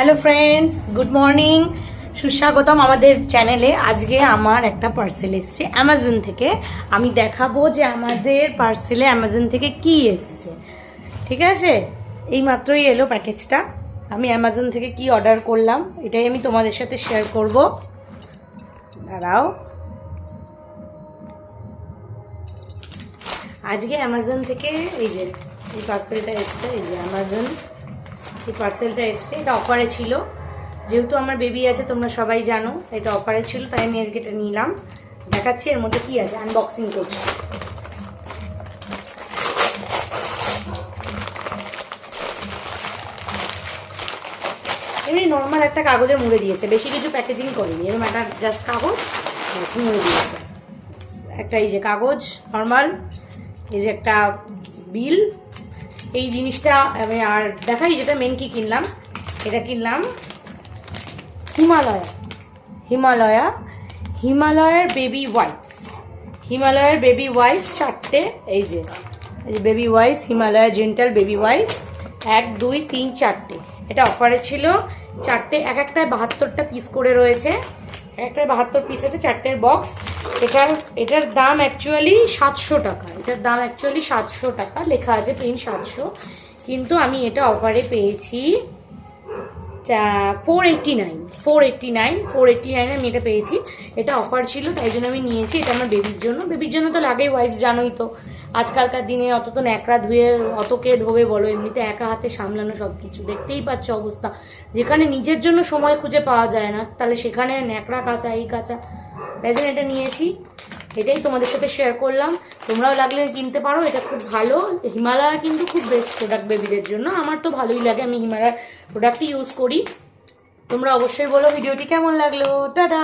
Hello friends good morning সুস্বাগতম আমাদের চ্যানেলে আজকে আমার একটা পার্সেল এসছে অ্যামাজন থেকে। আমি দেখাবো যে আমাদের পার্সেলে অ্যামাজন থেকে কি এসছে। ঠিক আছে? এই মাত্রই এলো প্যাকেজটা আমি অ্যামাজন থেকে কি অর্ডার করলাম, এটাই আমি তোমাদের সাথে শেয়ার করব। দাঁড়াও। আজকে অ্যামাজন থেকে এই যে, এই পার্সেলটা এসছে, এই যে অ্যামাজন এই পার্সেলটা এসছে, এটা অফারে ছিল। যেহেতু আমার বেবি আছে, তোমরা সবাই জানো, এটা অফারে ছিল, তাই আমি আজকে এটা নিলাম। দেখাচ্ছি এর মধ্যে কি আছে আনবক্সিং করছি। এমনি নর্মাল একটা কাগজে মুড়ে দিয়েছে, বেশি কিছু প্যাকেজিং করেনি, এরকম একটা জাস্ট কাগজ মুড়ে দিয়েছে। একটা এই যে কাগজ নর্মাল এই যে একটা বিল এই জিনিসটা আমি আর দেখাই, যেটা মেন কি কিনলাম? এটা কিনলাম হিমালয়া। হিমালয়া, হিমালয়ের বেবি ওয়াইপস হিমালয়ের বেবি ওয়াইপস চারটে, এই যে এই যে baby wipes Himalaya gentle baby wipes এক, দুই, তিন, চারটে। এটা অফারে ছিল, চারটে, এক একটায় বাহাত্তরটা পিস করে রয়েছে। এক একটায় বাহাত্তর পিস আছে, চারটের বক্স এটার এটার দাম অ্যাকচুয়ালি সাতশো টাকা। এটার দাম অ্যাকচুয়ালি সাতশো টাকা। লেখা আছে প্রিন্ট সাতশো। কিন্তু আমি এটা অফারে পেয়েছি four eighty nine four eighty nine four eighty নাইনে আমি এটা পেয়েছি। এটা অফার ছিল, তাই জন্য আমি নিয়েছি। এটা আমার বেবির জন্য। বেবির জন্য তো লাগেই ওয়াইফ জানোই তো। আজকালকার দিনে অত তো ন্যাকড়া ধুয়ে, অত কে ধোবে বলো? এমনিতে একা হাতে সামলানো সব কিছু দেখতেই পাচ্ছ অবস্থা। যেখানে নিজের জন্য সময় খুঁজে পাওয়া যায় না, তাহলে সেখানে ন্যাকড়া কাঁচা, এই কাঁচা। তাই জন্য এটা নিয়েছি, এটাই তোমাদের সাথে শেয়ার করলাম। তোমরাও লাগলে কিনতে পারো, এটা খুব ভালো। হিমালয়া কিন্তু খুব বেস্ট প্রোডাক্ট বেবিদের জন্য। আমার তো ভালোই লাগে, আমি হিমালয়ার প্রোডাক্টই ইউজ করি। তোমরা অবশ্যই বলো ভিডিওটি কেমন লাগল। টাটা!